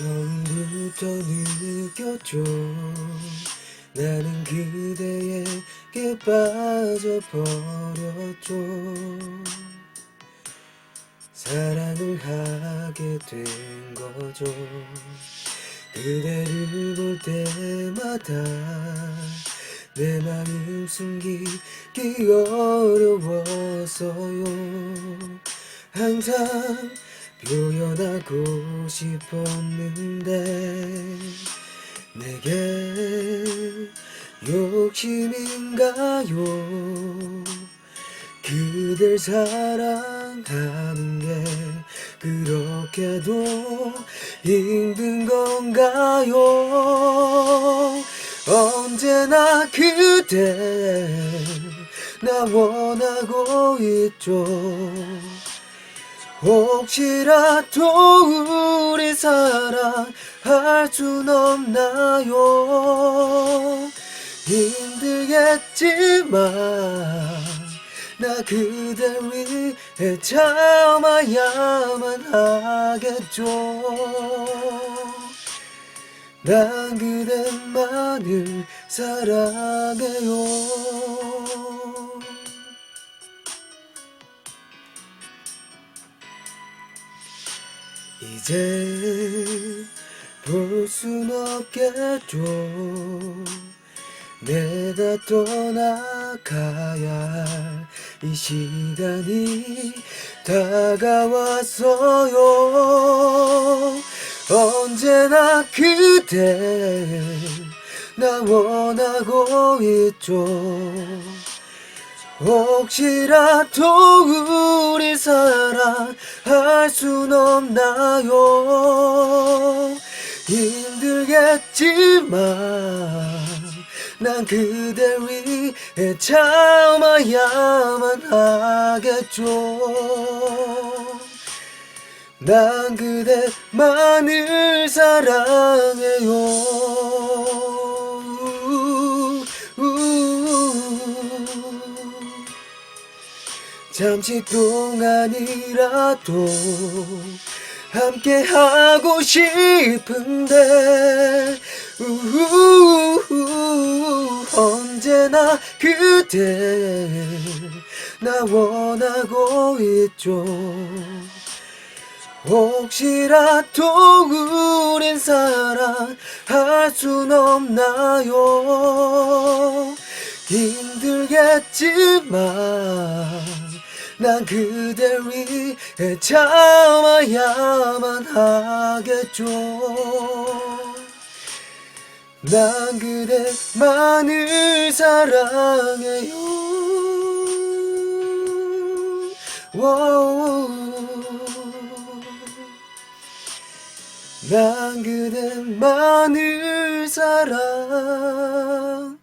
처음부터 느꼈죠. 나는 그대에게 빠져버렸죠. 사랑을 하게 된 거죠. 그대를 볼 때마다 내 마음 숨기기 어려워서요. 항상 표현하고 싶었는데 내게 욕심인가요? 그댈 사랑하는 게 그렇게도 힘든 건가요? 언제나 그대 나 원하고 있죠 혹시라도 우리 사랑할 순 없나요? 힘들겠지만 나 그댈 위해 참아야만 하겠죠. 난 그대만을 사랑해요 이제 볼 순 없겠죠. 내가 떠나가야 할이 시간이 다가왔어요. 언제나 그대 나 원하고 있죠 혹시라도 우리 사랑할 순 없나요? 힘들겠지만 난 그댈 위해 참아야만 하겠죠. 난 그대만을 사랑해요 잠시 동안이라도 함께 하고 싶은데 언제나 그대 나 원하고 있죠. 혹시라도 우린 사랑할 순 없나요? 힘들겠지만 난 그댈 위해 참아야만 하겠죠 난 그대만을 사랑해요. 난 그대만을 사랑해요